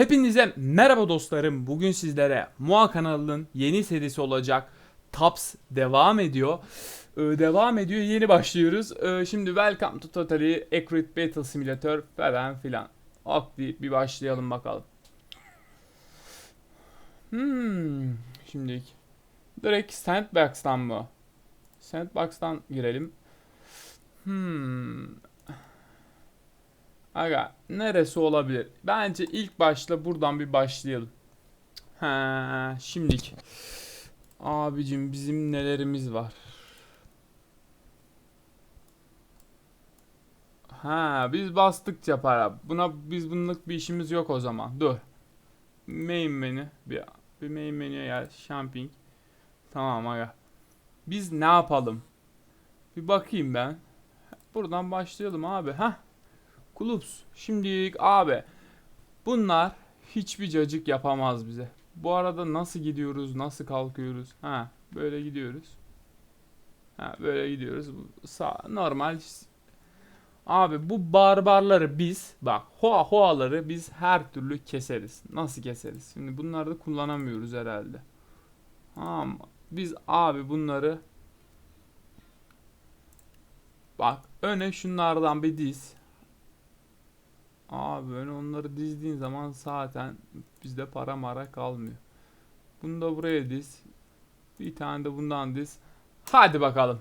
Hepinize merhaba dostlarım. Bugün sizlere Moa kanalının yeni serisi olacak Taps devam ediyor. Ee, devam ediyor. Yeni başlıyoruz. Ee, şimdi Welcome to Totally Accurate Battle Simulator falan filan. Ok deyip bir başlayalım bakalım. Hmm, şimdi direkt Sandbox'tan mı? Sandbox'tan girelim. Hmm, Aga neresi olabilir? Bence ilk başta buradan bir başlayalım. Ha, şimdilik. Abicim bizim nelerimiz var? Ha, biz bastıkça para. Buna biz bunluk bir işimiz yok o zaman. Dur. Main menü. Bir, bir main menüye gel. Shopping. Tamam aga. Biz ne yapalım? Bir bakayım ben. Buradan başlayalım abi. Hah. Kulüps. Şimdi abi bunlar hiçbir cacık yapamaz bize. Bu arada nasıl gidiyoruz, nasıl kalkıyoruz? Ha, böyle gidiyoruz. Ha, böyle gidiyoruz. Sağ, normal. Abi bu barbarları biz, bak hoa hoaları biz her türlü keseriz. Nasıl keseriz? Şimdi bunları da kullanamıyoruz herhalde. Mı? Biz abi bunları bak öne şunlardan bir diz. Abi öyle onları dizdiğin zaman zaten bizde para mara kalmıyor. Bunu da buraya diz. Bir tane de bundan diz. Hadi bakalım.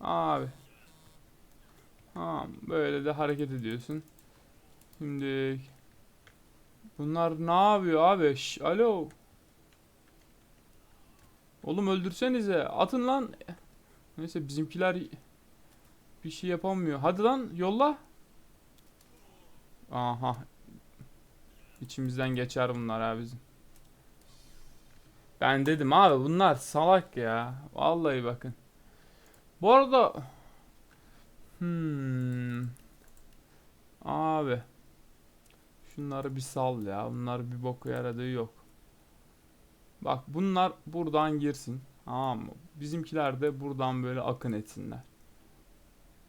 Abi. Tamam böyle de hareket ediyorsun. Şimdi bunlar ne yapıyor abi? Şş, alo. Oğlum öldürsenize. Atın lan. Neyse bizimkiler bir şey yapamıyor. Hadi lan yolla. Aha. İçimizden geçer bunlar abi bizim. Ben dedim abi bunlar salak ya. Vallahi bakın. Bu arada hmm. Abi şunları bir sal ya. Bunlar bir boku yaradığı yok. Bak bunlar buradan girsin. Tamam mı? Bizimkiler de buradan böyle akın etsinler.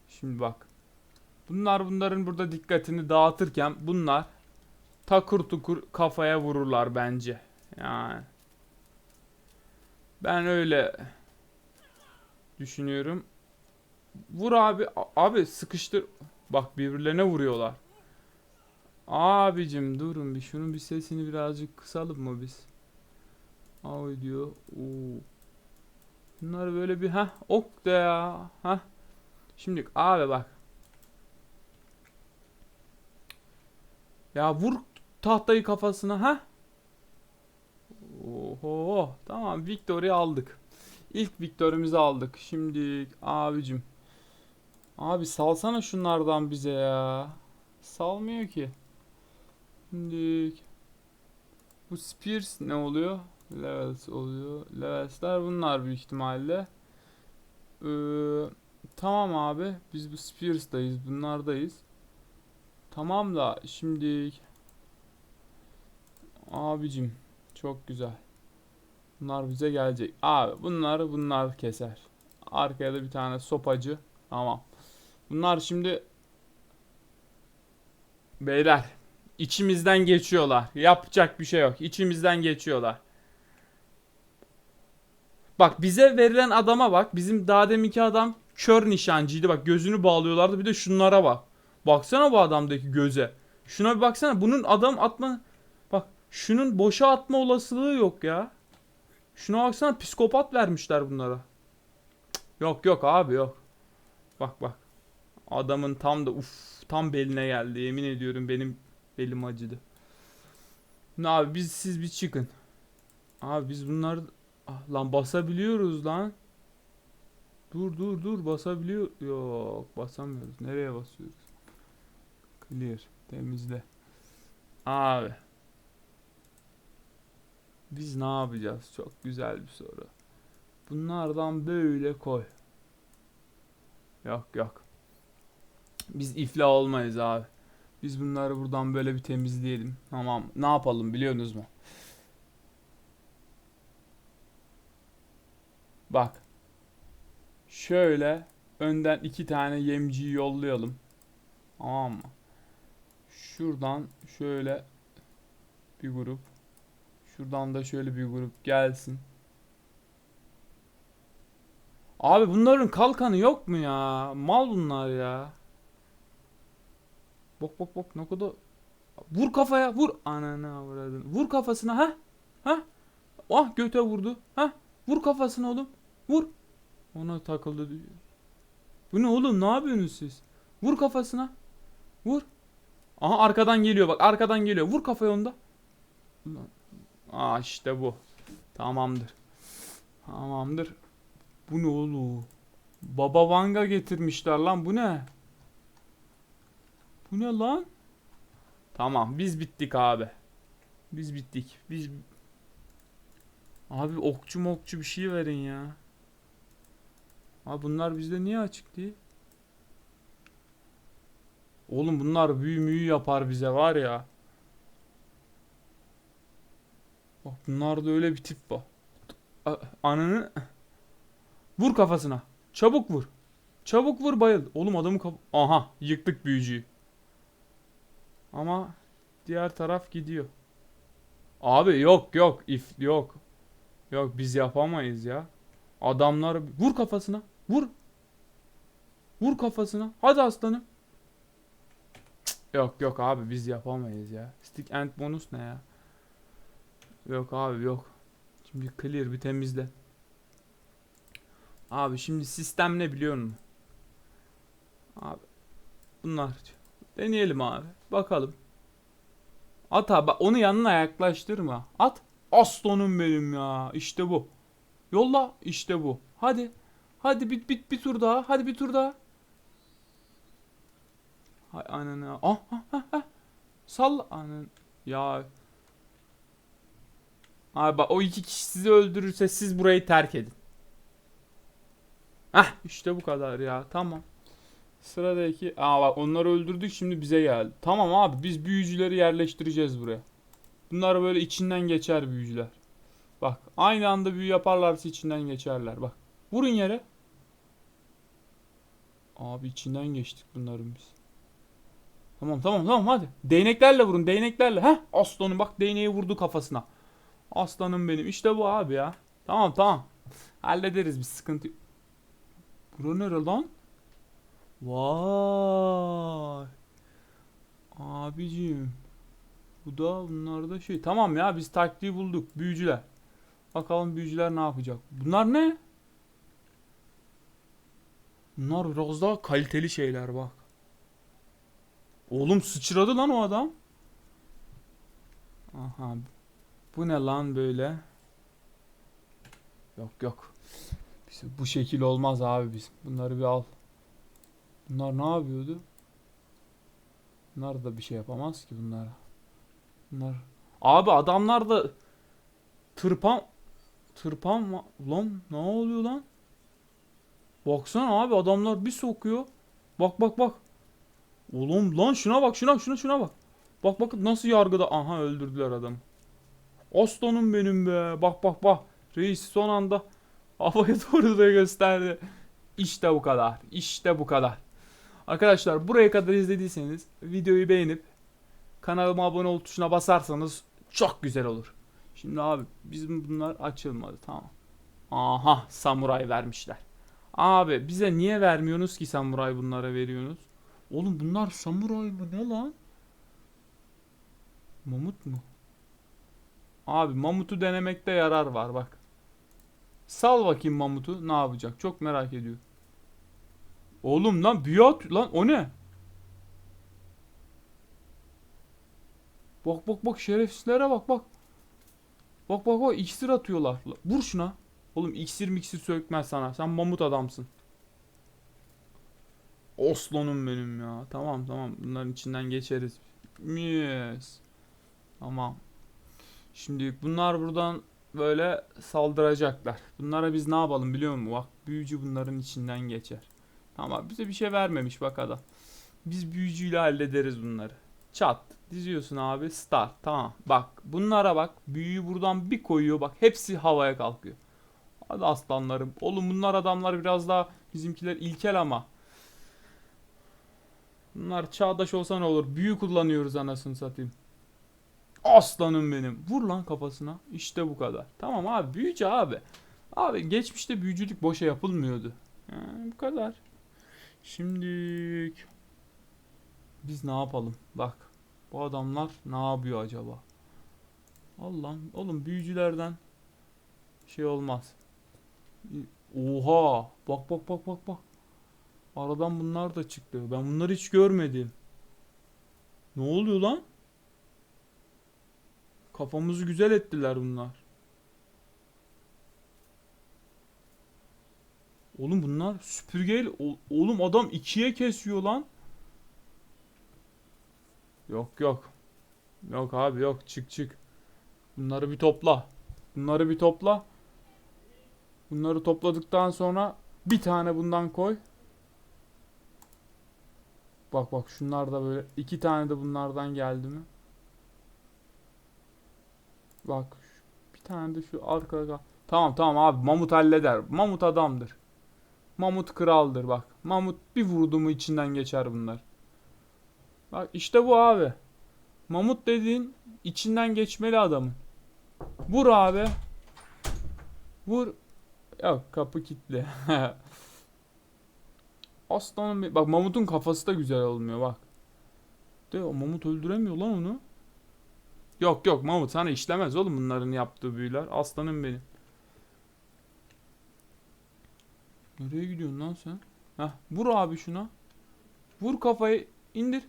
Şimdi bak. Bunlar bunların burada dikkatini dağıtırken bunlar takır tukur kafaya vururlar bence. Yani. Ben öyle düşünüyorum. Vur abi. Abi sıkıştır. Bak birbirlerine vuruyorlar. Abicim durun bir şunun bir sesini birazcık kısalım mı biz? Ay diyor. Oo. Bunlar böyle bir ha ok da ya. Ha. Şimdi abi bak. Ya vur tahtayı kafasına ha. Oho tamam Victory aldık. İlk Victory'mizi aldık. Şimdi abicim. Abi salsana şunlardan bize ya. Salmıyor ki. Şimdi bu Spears ne oluyor? Levels oluyor. Levels'ler bunlar büyük ihtimalle. Ee, Tamam abi. Biz bu Spears'dayız. Bunlardayız. Tamam da şimdi abicim çok güzel. Bunlar bize gelecek. Abi bunları bunlar keser. Arkaya da bir tane sopacı. Tamam. Bunlar şimdi beyler içimizden geçiyorlar. Yapacak bir şey yok. İçimizden geçiyorlar. Bak bize verilen adama bak. Bizim daha deminki adam kör nişancıydı. Bak gözünü bağlıyorlardı. Bir de şunlara bak. Baksana bu adamdaki göze. Şuna bir baksana. Bunun adam atma... Bak şunun boşa atma olasılığı yok ya. Şuna baksana psikopat vermişler bunlara. Yok yok abi yok. Bak bak. Adamın tam da uf tam beline geldi. Yemin ediyorum benim belim acıdı. Ne abi biz siz bir çıkın. Abi biz bunları Ah, lan basabiliyoruz lan. Dur dur dur basabiliyor. Yok basamıyoruz. Nereye basıyoruz? Clear. Temizle. Abi. Biz ne yapacağız? Çok güzel bir soru. Bunlardan böyle koy. Yok yok. Biz iflah olmayız abi. Biz bunları buradan böyle bir temizleyelim. Tamam. Ne yapalım biliyorsunuz mu? Bak. Şöyle önden iki tane yemciyi yollayalım. Tamam mı? Şuradan şöyle bir grup. Şuradan da şöyle bir grup gelsin. Abi bunların kalkanı yok mu ya? Mal bunlar ya. Bok bok bok ne kadar Vur kafaya vur ananı avradın. Vur kafasına ha? Ha? Ah göte vurdu. Ha? Vur kafasına oğlum. Vur. Ona takıldı diyor. Bu ne oğlum ne yapıyorsunuz siz? Vur kafasına. Vur. Aha arkadan geliyor bak arkadan geliyor. Vur kafaya onda. Ulan. Aa işte bu. Tamamdır. Tamamdır. Bu ne oğlum? Baba Vanga getirmişler lan bu ne? Bu ne lan? Tamam biz bittik abi. Biz bittik. Biz Abi okçu mokçu bir şey verin ya. Abi bunlar bizde niye açık değil? Oğlum bunlar büyü müyü yapar bize var ya. Bak bunlarda öyle bir tip var. Ananı vur kafasına. Çabuk vur. Çabuk vur bayıl. Oğlum adamı Aha yıktık büyücüyü. Ama diğer taraf gidiyor. Abi yok yok if yok. Yok biz yapamayız ya. Adamlar vur kafasına. Vur. Vur kafasına. Hadi aslanım. Cık, Yok yok abi biz yapamayız ya. Stick and bonus ne ya? Yok abi yok. Şimdi clear bir temizle. Abi şimdi sistem ne biliyor musun? Abi bunlar deneyelim abi. Bakalım. At abi onu yanına yaklaştırma. At. Aslanım benim ya. İşte bu. Yolla işte bu. Hadi. Hadi bit bit bir tur daha. Hadi bir tur daha. Hay ananı. Ah ah ah ah. Salla anan. Ya. Abi bak o iki kişi sizi öldürürse siz burayı terk edin. Hah işte bu kadar ya. Tamam. Sıradaki. Aa bak onları öldürdük şimdi bize geldi. Tamam abi biz büyücüleri yerleştireceğiz buraya. Bunlar böyle içinden geçer büyücüler. Bak aynı anda büyü yaparlarsa içinden geçerler. Bak vurun yere. Abi içinden geçtik bunların biz. Tamam tamam tamam hadi. Değneklerle vurun değneklerle. Heh aslanım bak değneği vurdu kafasına. Aslanım benim. İşte bu abi ya. Tamam tamam. Hallederiz bir sıkıntı. Bura nere lan? Vay. Abicim. Bu da bunlar da şey. Tamam ya biz taktiği bulduk. Büyücüler. Bakalım büyücüler ne yapacak. Bunlar ne? Bunlar biraz daha kaliteli şeyler bak. Oğlum sıçradı lan o adam. Aha. Bu ne lan böyle? Yok yok. Biz bu şekil olmaz abi biz. Bunları bir al. Bunlar ne yapıyordu? Bunlar da bir şey yapamaz ki bunlara. Bunlar. Abi adamlar da tırpan tırpan? Lan ne oluyor lan? Baksana abi adamlar bir sokuyor. Bak bak bak. Oğlum lan şuna bak şuna şuna şuna bak. Bak bak nasıl yargıda. Aha öldürdüler adamı. Aslanım benim be. Bak bak bak. Reis son anda havaya doğru da gösterdi. İşte bu kadar. İşte bu kadar. Arkadaşlar buraya kadar izlediyseniz videoyu beğenip kanalıma abone ol tuşuna basarsanız çok güzel olur. Şimdi abi bizim bunlar açılmadı tamam. Aha samuray vermişler. Abi bize niye vermiyorsunuz ki samuray bunlara veriyorsunuz? Oğlum bunlar samuray mı ne lan? Mamut mu? Abi mamutu denemekte yarar var bak. Sal bakayım mamutu ne yapacak çok merak ediyorum. Oğlum lan büyü at lan o ne? Bak bak bak şerefsizlere bak bak. Bak bak bak iksir atıyorlar. Vur şuna. Oğlum iksir miksir sökmez sana. Sen mamut adamsın. Oslanım benim ya. Tamam tamam bunların içinden geçeriz. Yes. Tamam. Şimdi bunlar buradan böyle saldıracaklar. Bunlara biz ne yapalım biliyor musun? Bak büyücü bunların içinden geçer. Ama bize bir şey vermemiş bak adam. Biz büyücüyle hallederiz bunları. Çat. Diziyorsun abi. Start. Tamam. Bak bunlara bak. Büyüyü buradan bir koyuyor. Bak hepsi havaya kalkıyor. Hadi aslanlarım. Oğlum bunlar adamlar biraz daha bizimkiler ilkel ama. Bunlar çağdaş olsa ne olur? Büyü kullanıyoruz anasını satayım. Aslanım benim. Vur lan kafasına. İşte bu kadar. Tamam abi büyücü abi. Abi geçmişte büyücülük boşa yapılmıyordu. Yani bu kadar. Şimdi biz ne yapalım? Bak. Bu adamlar ne yapıyor acaba? Allah'ım oğlum büyücülerden şey olmaz. Oha! Bak bak bak bak bak. Aradan bunlar da çıktı. Ben bunları hiç görmedim. Ne oluyor lan? Kafamızı güzel ettiler bunlar. Oğlum bunlar süpürgeyle oğlum adam ikiye kesiyor lan. Yok yok. Yok abi yok çık çık. Bunları bir topla. Bunları bir topla. Bunları topladıktan sonra bir tane bundan koy. Bak bak şunlar da böyle iki tane de bunlardan geldi mi? Bak bir tane de şu arkada. Tamam tamam abi Mamut halleder. Mamut adamdır. Mamut kraldır bak. Mamut bir vurdu mu içinden geçer bunlar. Bak işte bu abi. Mamut dediğin içinden geçmeli adamın. Vur abi. Vur. Yok kapı kilitli. Aslanım bir- bak Mamut'un kafası da güzel olmuyor bak. De o Mamut öldüremiyor lan onu. Yok yok Mamut sana işlemez oğlum bunların yaptığı büyüler. Aslanım benim. Nereye gidiyorsun lan sen? Heh, vur abi şuna. Vur kafayı indir.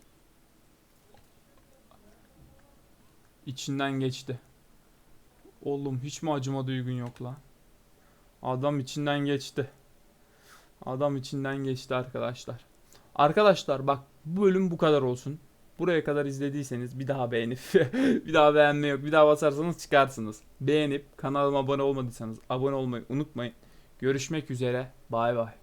İçinden geçti. Oğlum hiç mi acıma duygun yok lan? Adam içinden geçti. Adam içinden geçti arkadaşlar. Arkadaşlar bak bu bölüm bu kadar olsun. Buraya kadar izlediyseniz bir daha beğenip bir daha beğenme yok. Bir daha basarsanız çıkarsınız. Beğenip kanalıma abone olmadıysanız abone olmayı unutmayın. Görüşmek üzere. Bay bay.